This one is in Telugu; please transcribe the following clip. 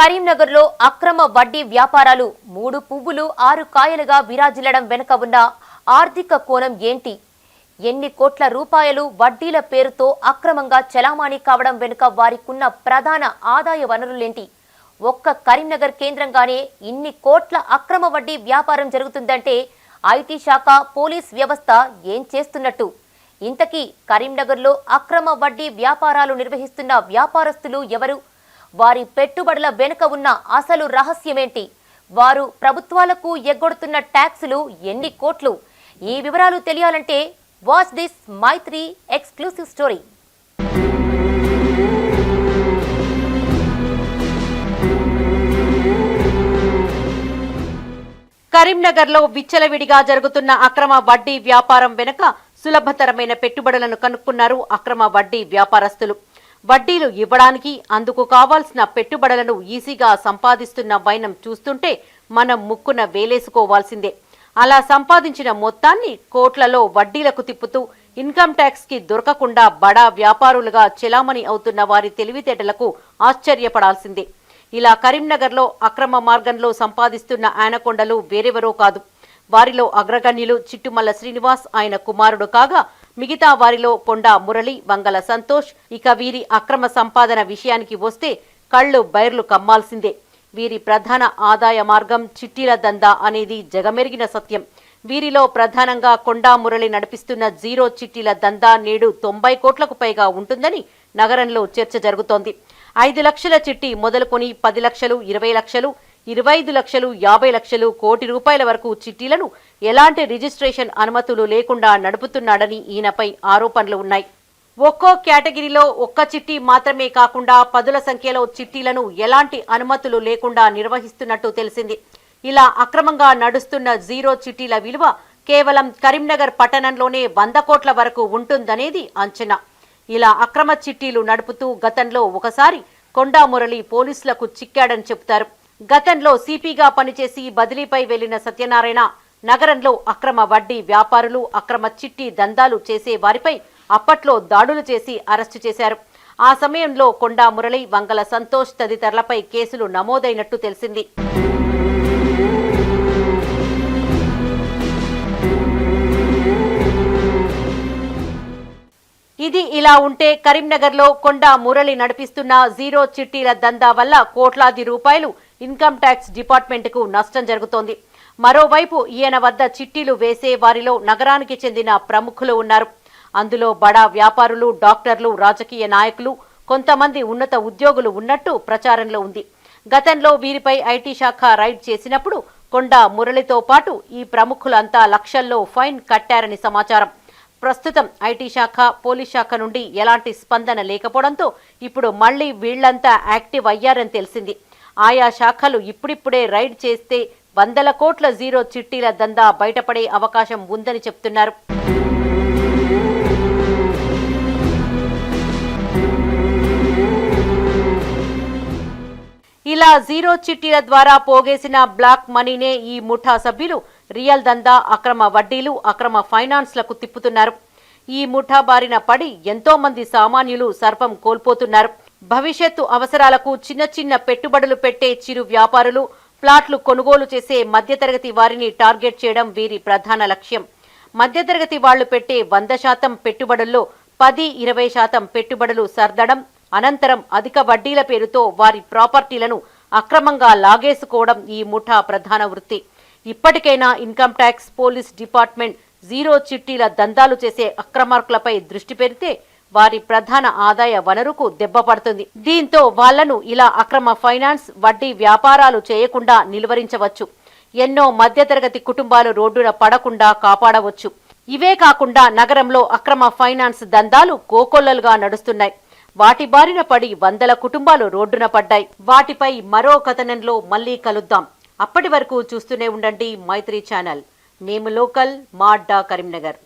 కరీంనగర్లో అక్రమ వడ్డీ వ్యాపారాలు మూడు పువ్వులు ఆరు కాయలుగా విరాజిల్లడం వెనుక ఉన్న ఆర్థిక కోణం ఏంటి? ఎన్ని కోట్ల రూపాయలు వడ్డీల పేరుతో అక్రమంగా చలామణి కావడం వెనుక వారికున్న ప్రధాన ఆదాయ వనరులేంటి? ఒక్క కరీంనగర్ కేంద్రంగానే ఇన్ని కోట్ల అక్రమ వడ్డీ వ్యాపారం జరుగుతుందంటే ఐటీ శాఖ పోలీస్ వ్యవస్థ ఏం చేస్తున్నట్టు? ఇంతకీ కరీంనగర్లో అక్రమ వడ్డీ వ్యాపారాలు నిర్వహిస్తున్న వ్యాపారస్తులు ఎవరు? వారి పెట్టుబడుల వెనుక ఉన్న అసలు రహస్యమేంటి? వారు ప్రభుత్వాలకు ఎగ్గొడుతున్న ట్యాక్సులు ఎన్ని కోట్లు? ఈ వివరాలు తెలియాలంటే watch this Maitri exclusive story. కరీంనగర్లో విచ్చలవిడిగా జరుగుతున్న అక్రమ వడ్డీ వ్యాపారం వెనుక సులభతరమైన పెట్టుబడులను కనుక్కున్నారు అక్రమ వడ్డీ వ్యాపారస్తులు. వడ్డీలు ఇవ్వడానికి అందుకు కావాల్సిన పెట్టుబడులను ఈజీగా సంపాదిస్తున్న వైనం చూస్తుంటే మనం ముక్కున వేలేసుకోవాల్సిందే. అలా సంపాదించిన మొత్తాన్ని కోట్లలో వడ్డీలకు తిప్పుతూ ఇన్కమ్ ట్యాక్స్కి దొరకకుండా బడా వ్యాపారులుగా చెలామణి అవుతున్న వారి తెలివితేటలకు ఆశ్చర్యపడాల్సిందే. ఇలా కరీంనగర్లో అక్రమ మార్గంలో సంపాదిస్తున్న ఆనకొండలు వేరెవరో కాదు. వారిలో అగ్రగణ్యులు చిట్టుమల్ల శ్రీనివాస్ ఆయన కుమారుడు కాగా మిగతా వారిలో కొండా మురళి వంగల సంతోష్. ఇక వీరి అక్రమ సంపాదన విషయానికి వస్తే కళ్ళు బైర్లు కమ్మాల్సిందే. వీరి ప్రధాన ఆదాయ మార్గం చిట్టీల దందా అనేది జగమెరిగిన సత్యం. వీరిలో ప్రధానంగా కొండా మురళి నడిపిస్తున్న జీరో చిట్టీల దందా నేడు తొంభై కోట్లకు పైగా ఉంటుందని నగరంలో చర్చ జరుగుతోంది. ఐదు లక్షల చిట్టి మొదలుకొని పది లక్షలు ఇరవై లక్షలు ఇరవై ఐదు లక్షలు యాభై లక్షలు కోటి రూపాయల వరకు చిట్టీలను ఎలాంటి రిజిస్ట్రేషన్ అనుమతులు లేకుండా నడుపుతున్నాడని ఈయనపై ఆరోపణలు ఉన్నాయి. ఒక్కో కేటగిరీలో ఒక్క చిట్టి మాత్రమే కాకుండా పదుల సంఖ్యలో చిట్టీలను ఎలాంటి అనుమతులు లేకుండా నిర్వహిస్తున్నట్టు తెలిసింది. ఇలా అక్రమంగా నడుస్తున్న జీరో చిట్టీల విలువ కేవలం కరీంనగర్ పట్టణంలోనే వంద కోట్ల వరకు ఉంటుందనేది అంచనా. ఇలా అక్రమ చిట్టీలు నడుపుతూ గతంలో ఒకసారి కొండా మురళి పోలీసులకు చిక్కాడని చెబుతారు. గతంలో సిపిగా పనిచేసి బదిలీపై వెళ్ళిన సత్యనారాయణ నగరంలో అక్రమ వడ్డీ వ్యాపారులు అక్రమ చిట్టి దందాలు చేసే వారిపై అప్పట్లో దాడులు చేసి అరెస్టు చేశారు. ఆ సమయంలో కొండా మురళి వంగల సంతోష్ తదితరులపై కేసులు నమోదైనట్టు తెలిసింది. ఇది ఇలా ఉంటే కరీంనగర్లో కొండా మురళి నడిపిస్తున్న జీరో చిట్టీల దందా వల్ల కోట్లాది రూపాయలు ఇన్కమ్ ట్యాక్స్ డిపార్ట్మెంట్కు నష్టం జరుగుతోంది. మరోవైపు ఈయన వద్ద చిట్టీలు వేసే వారిలో నగరానికి చెందిన ప్రముఖులు ఉన్నారు. అందులో బడా వ్యాపారులు డాక్టర్లు రాజకీయ నాయకులు కొంతమంది ఉన్నత ఉద్యోగులు ఉన్నట్టు ప్రచారంలో ఉంది. గతంలో వీరిపై ఐటీ శాఖ రైడ్ చేసినప్పుడు కొండ మురళితో పాటు ఈ ప్రముఖులంతా లక్షల్లో ఫైన్ కట్టారని సమాచారం. ప్రస్తుతం ఐటీ శాఖ పోలీస్ శాఖ నుండి ఎలాంటి స్పందన లేకపోవడంతో ఇప్పుడు మళ్ళీ వీళ్ళంతా యాక్టివ్ అయ్యారని తెలిసింది. ఆయా శాఖలు ఇప్పుడిప్పుడే రైడ్ చేస్తే వందల కోట్ల జీరో చిట్టీల దందా బయటపడే అవకాశం ఉందని చెప్తున్నారు. ఇలా జీరో చిట్టీల ద్వారా పోగేసిన బ్లాక్ మనీనే ఈ ముఠా సభ్యులు రియల్ దందా అక్రమ వడ్డీలు అక్రమ ఫైనాన్స్లకు తిప్పుతున్నారు. ఈ ముఠా బారిన పడి ఎంతో మంది సామాన్యులు సర్పం కోల్పోతున్నారు. భవిష్యత్తు అవసరాలకు చిన్న చిన్న పెట్టుబడులు పెట్టే చిరు వ్యాపారులు ప్లాట్లు కొనుగోలు చేసే మధ్యతరగతి వారిని టార్గెట్ చేయడం వీరి ప్రధాన లక్ష్యం. మధ్యతరగతి వాళ్ళు పెట్టే వంద శాతం పెట్టుబడుల్లో పది ఇరవై శాతం పెట్టుబడులు సర్దడం అనంతరం అధిక వడ్డీల పేరుతో వారి ప్రాపర్టీలను అక్రమంగా లాగేసుకోవడం ఈ ముఠా ప్రధాన వృత్తి. ఇప్పటికైనా income tax police department zero చిట్టీల దందాలు చేసే అక్రమార్కులపై దృష్టి పెడితే వారి ప్రధాన ఆదాయ వనరుకు దెబ్బపడుతుంది దీంతో వాళ్ళను ఇలా అక్రమ ఫైనాన్స్ వడ్డీ వ్యాపారాలు చేయకుండా నిలువరించవచ్చు. ఎన్నో మధ్యతరగతి కుటుంబాలు రోడ్డున పడకుండా కాపాడవచ్చు. ఇవే కాకుండా నగరంలో అక్రమ ఫైనాన్స్ దందాలు కోకొల్లలుగా నడుస్తున్నాయి. వాటి బారిన పడి వందల కుటుంబాలు రోడ్డున పడ్డాయి. వాటిపై మరో కథనంలో మళ్ళీ కలుద్దాం. అప్పటి వరకు చూస్తూనే ఉండండి మైత్రి ఛానల్. మేము లోకల్ మా అడ్డా కరీంనగర్.